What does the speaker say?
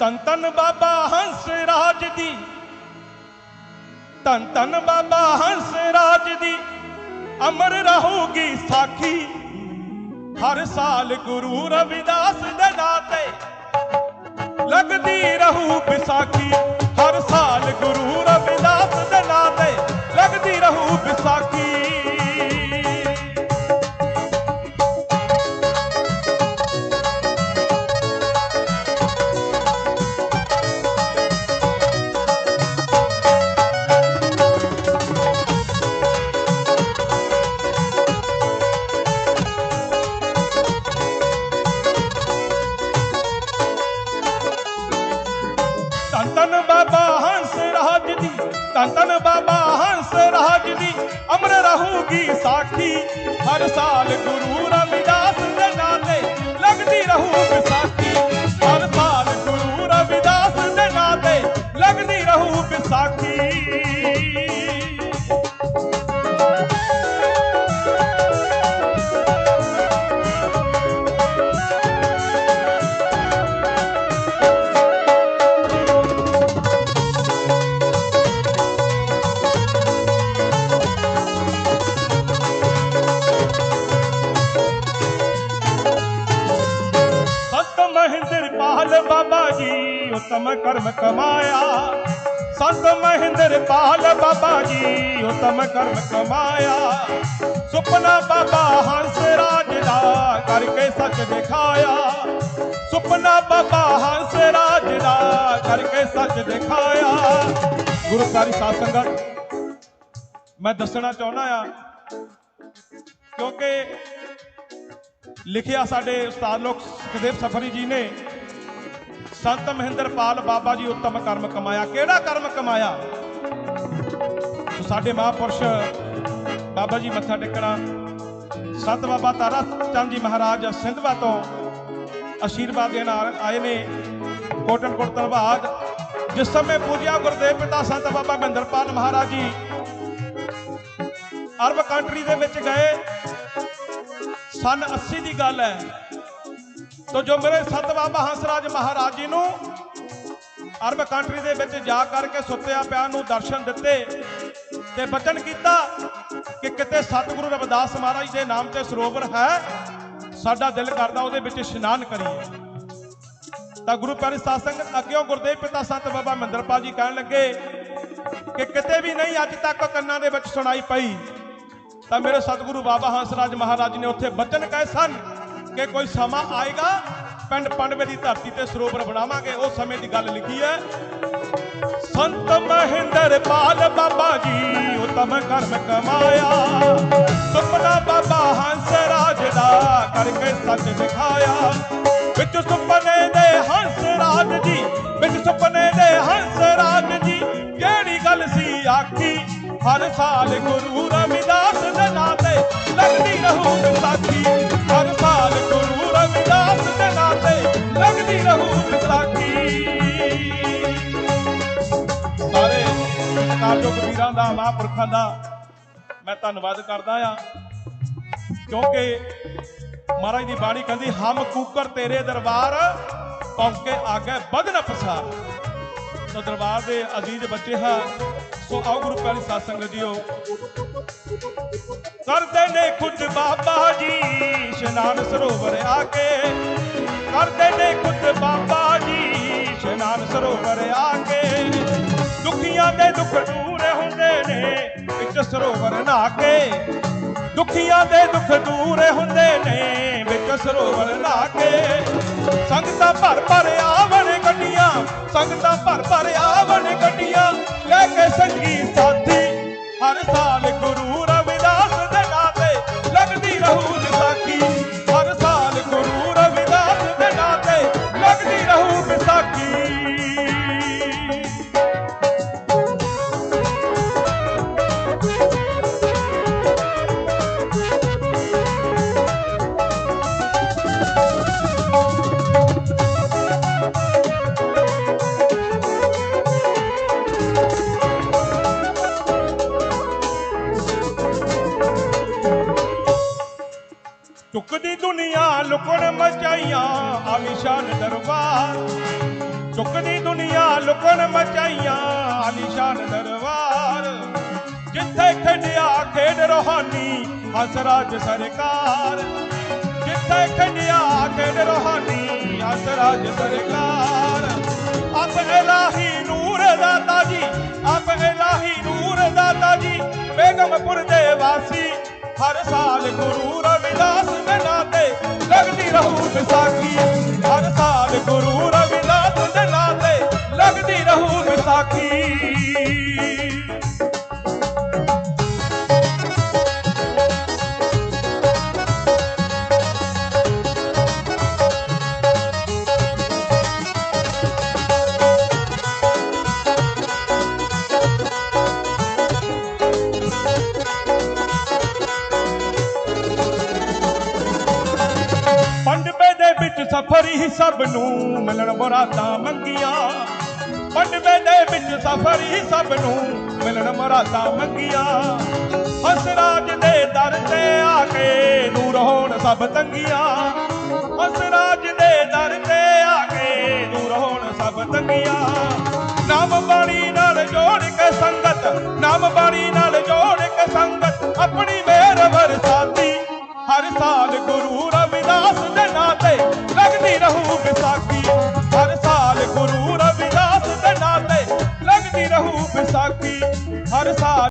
ਤਨ ਤਨ ਬਾਬਾ ਹੰਸ ਰਾਜ ਦੀ। ਤਨ ਤਨ ਬਾਬਾ ਹੰਸ ਰਾਜ ਦੀ। ਅਮਰ ਰਹੂਗੀ ਸਾਖੀ। ਹਰ ਸਾਲ ਗੁਰੂ ਰਵਿਦਾਸ ਦੇ ਨਾਂ ਤੇ ਲੱਗਦੀ ਰਹੂ ਵਿਸਾਖੀ। ਹਰ ਸਾਲ ਗੁਰੂ ਰਵਿਦਾਸ ਦੇ ਨਾਂ ਤੇ ਲੱਗਦੀ ਰਹੂ ਵਿਸਾਖੀ। ਧੰਨ ਧੰਨ ਬਾਬਾ ਹੰਸ ਰਾਜ ਦੀ, ਅਮਰ ਰਹੂਗੀ ਸਾਖੀ। ਹਰ ਸਾਲ ਗੁਰੂ ਰਵਿਦਾਸ ਦੇ ਨਾਂ ਤੇ ਲੱਗਦੀ ਰਹੂ ਵਿਸਾਖੀ ਹਰ ਸਾਲ ਗੁਰੂ ਰਵਿਦਾਸ ਦੇ ਨਾਂ ਤੇ ਲੱਗਦੀ ਰਹੂ ਵਿਸਾਖੀ ਉਤਮ ਕਰਮ ਕਮਾਇਆ। ਸੰਤ ਮਹਿੰਦਰ ਪਾਲ ਬਾਬਾ ਜੀ, ਉਤਮ ਕਰਮ ਕਮਾਇਆ। ਸੁਪਨਾ ਬਾਬਾ ਹੰਸ ਰਾਜ ਦਾ ਕਰਕੇ ਸੱਚ ਦਿਖਾਇਆ। ਸੁਪਨਾ ਬਾਬਾ ਹੰਸ ਰਾਜ ਦਾ ਕਰਕੇ ਸੱਚ ਦਿਖਾਇਆ। ਗੁਰੂ ਪਿਆਰੀ ਸਾਧ ਸੰਗਤ, ਮੈਂ ਦੱਸਣਾ ਚਾਹੁੰਦਾ ਆ ਕਿਉਂਕਿ ਲਿਖਿਆ ਸਾਡੇ ਉਸਤਾਦ ਲੋਕ ਸੁਖਦੇਵ ਸਫਰੀ ਜੀ ਨੇ ਸੰਤ ਮਹਿੰਦਰਪਾਲ ਬਾਬਾ ਜੀ ਉੱਤਮ ਕਰਮ ਕਮਾਇਆ। ਕਿਹੜਾ ਕਰਮ ਕਮਾਇਆ? ਸਾਡੇ ਮਹਾਂਪੁਰਸ਼ ਬਾਬਾ ਜੀ ਮੱਥਾ ਟੇਕਣਾ। ਸੰਤ ਬਾਬਾ ਤਾਰਾ ਚੰਦ ਜੀ ਮਹਾਰਾਜ ਸਿੰਧਵਾ ਤੋਂ ਆਸ਼ੀਰਵਾਦ ਦੇਣ ਆ- ਆਏ ਨੇ। ਕੋਟਨ ਕੋਟ ਧੰਨਵਾਦ। ਜਿਸ ਸਮੇਂ ਪੂਜਿਆ ਗੁਰਦੇਵ ਪਿਤਾ ਸੰਤ ਬਾਬਾ ਮਹਿੰਦਰਪਾਲ ਮਹਾਰਾਜ ਜੀ ਅਰਬ ਕੰਟਰੀ ਦੇ ਵਿੱਚ ਗਏ। ਸਨ 80 ਦੀ ਗੱਲ ਹੈ। ਤੋ ਜੋ ਮੇਰੇ ਸਤ ਬਾਬਾ ਹੰਸਰਾਜ ਮਹਾਰਾਜ ਜੀ ਨੂੰ ਅਰਬ ਕੰਟਰੀ ਦੇ ਵਿੱਚ ਜਾ ਕਰਕੇ ਸੁੱਤਿਆ ਪਿਆ ਨੂੰ ਦਰਸ਼ਨ ਦਿੱਤੇ ਤੇ ਬਚਨ ਕੀਤਾ ਕਿ ਕਿਤੇ ਸਤਿਗੁਰੂ ਰਵਿਦਾਸ ਮਹਾਰਾਜ ਦੇ ਨਾਮ ਤੇ ਸਰੋਵਰ ਹੈ, ਸਾਡਾ ਦਿਲ ਕਰਦਾ ਉਹਦੇ ਵਿੱਚ ਇਸ਼ਨਾਨ ਕਰੀਏ। ਤਾਂ ਗੁਰੂ ਪਿਆਰੀ ਸਾਧ ਸੰਗਤ, ਅੱਗਿਓਂ ਗੁਰਦੇਵ ਪਿਤਾ ਸੰਤ ਬਾਬਾ ਮਹਿੰਦਰਪਾਲ ਜੀ ਕਹਿਣ ਲੱਗੇ ਕਿ ਕਿਤੇ ਵੀ ਨਹੀਂ ਅੱਜ ਤੱਕ ਕੰਨਾਂ ਦੇ ਵਿੱਚ ਸੁਣਾਈ ਪਈ, ਤਾਂ ਮੇਰੇ ਸਤਿਗੁਰੂ ਬਾਬਾ ਹੰਸਰਾਜ ਮਹਾਰਾਜ ਨੇ ਉੱਥੇ ਬਚਨ ਕਹੇ ਸਨ ਕਿ ਕੋਈ ਸਮਾਂ ਆਏਗਾ? ਪਿੰਡ ਪੰਡਵੇ ਦੀ ਧਰਤੀ ਤੇ ਸਰੋਵਰ ਬਣਾਵਾਂਗੇ। ਉਹ ਸਮੇਂ ਦੀ ਗੱਲ ਲਿਖੀ ਹੈ। ਸੰਤ ਮਹਿੰਦਰ ਪਾਲ ਬਾਬਾ ਜੀ, ਉਤਮ ਕਰਮ ਕਮਾਇਆ। ਸੁਪਨਾ ਬਾਬਾ ਹੰਸ ਰਾਜ ਦਾ ਕਰਕੇ ਸੱਚ ਦਿਖਾਇਆ। ਵਿੱਚ ਸੁਪਨੇ ਦੇ ਹੰਸ ਰਾਜ ਜੀ, ਵਿੱਚ ਸੁਪਨੇ ਦੇ ਹੰਸ ਰਾਜ ਜੀ, ਕਿਹੜੀ ਗੱਲ ਸੀ ਆਖੀ? ਹਰ ਸਾਲ ਗੁਰੂ ਰਵਿਦਾਸ ਦੇ ਨਾਂ ਤੇ ਲੱਗਦੀ ਰਹੂ ਵਿਸਾਖੀ। ਰਹੂ ਵਿਸਾਖੀ। ਸਾਰੇ ਕਾਰਜੋਗ ਵੀਰਾਂ ਦਾ, ਮਹਾਂਪੁਰਖਾਂ ਦਾ ਮੈਂ ਧੰਨਵਾਦ ਕਰਦਾ ਆ ਕਿਉਂਕਿ ਮਹਾਰਾਜ ਦੀ ਬਾਣੀ ਕਹਿੰਦੀ, ਹਮ ਕੂਕਰ ਤੇਰੇ ਦਰਬਾਰ ਪਹੁੰਚ ਕੇ ਆਗੇ ਬਦਨ ਪਸਾਰ ਸੋ ਦਰਬਾਰ ਦੇ ਅਜ਼ੀਜ਼ ਬੱਚੇ ਹਾਂ, ਸੋ ਆਓ ਗੁਰੂ ਪਿਆਰੀ ਸਾਧ ਸੰਗਤ ਜੀਓ। ਕਰਦੇ ਨੇ ਖੁਦ ਬਾਬਾ ਇਸ਼ਨਾਨ ਸਰੋਵਰ ਆ ਕੇ ਕਰਦੇ ਨੇ ਖੁਦ ਬਾਬਾ ਜੀ। ਇਸ਼ਨਾਨ ਸਰੋਵਰ ਆ ਕੇ ਦੁਖੀਆਂ ਦੇ ਦੁੱਖ ਦੂਰ ਹੁੰਦੇ ਨੇ, ਵਿੱਚ ਸਰੋਵਰ ਨਹਾ ਕੇ। ਦੁਖੀਆਂ ਦੇ ਦੁੱਖ ਦੂਰ ਹੁੰਦੇ ਨੇ, ਵਿੱਚ ਸਰੋਵਰ ਨਹਾ ਕੇ। ਸੰਗਤਾਂ ਭਰ ਭਰ ਆਵਣ ਗੱਡੀਆਂ, ਸੰਗਤਾਂ ਭਰ ਭਰ ਆਵਣ ਗੱਡੀਆਂ, ਲੈ ਕੇ ਸੰਗੀ ਚੁੱਕਦੀ ਲੁਕਣ ਮਚਾਈਆਂ ਆਲੀਸ਼ਾਨ ਦਰਬਾਰ। ਚੁੱਕਦੀ ਦੁਨੀਆ ਲੁਕਣ ਮਚਾਈਆਂ ਆਲੀਸ਼ਾਨ ਦਰਬਾਰ। ਜਿੱਥੇ ਖੇਡਿਆ ਖੇਡ ਰੋਹਾਨੀ, ਹਸਰਾਜ ਸਰਕਾਰ। ਜਿੱਥੇ ਖੇਡਿਆ ਖੇਡ ਰੋਹਾਨੀ, ਹਸਰਾਜ ਸਰਕਾਰ। ਅਬ ਇਲਾਹੀ ਨੂਰ ਦਾਤਾ ਜੀ ਅਬ ਇਲਾਹੀ ਨੂਰ ਦਾਤਾ ਜੀ, ਬੇਗਮਪੁਰ ਦੇ ਵਾਸੀ, ਹਰ ਸਾਲ ਗੁਰੂ ਵਿਸਾਖੀ ਹਰ ਸਾਲ ਗੁਰੂ ਰਵਿਦਾਸ ਦੇ ਨਾਂ ਤੇ ਲੱਗਦੀ ਰਹੂ ਵਿਸਾਖੀ। ਹੀ ਸਭ ਨੂੰ ਮਿਲਣ ਮਰਾਦਾਂ ਮੰਗੀਆਂ। ਪੰਡਵੇਂ ਦੇ ਵਿੱਚ ਸਫਰ ਹੀ ਸਭ ਨੂੰ ਮਿਲਣ ਮਰਾਦਾਂ ਮੰਗੀਆਂ। ਅਸਰਾਜ ਦੇ ਦਰ ਤੇ ਆ ਕੇ ਦੂਰ ਹੋਣ ਸਭ ਤੰਗੀਆਂ। ਅਸਰਾਜ ਦੇ ਦਰ ਤੇ ਆ ਕੇ ਦੂਰ ਹੋਣ ਸਭ ਤੰਗੀਆਂ। ਨਾਮ ਬਾਣੀ ਨਾਲ ਜੋੜ ਕੇ ਸੰਗਤ, ਨਾਮ ਬਾਣੀ ਨਾਲ ਜੋੜ ਕੇ ਸੰਗਤ, ਆਪਣੀ ਮਿਹਰ ਵਰ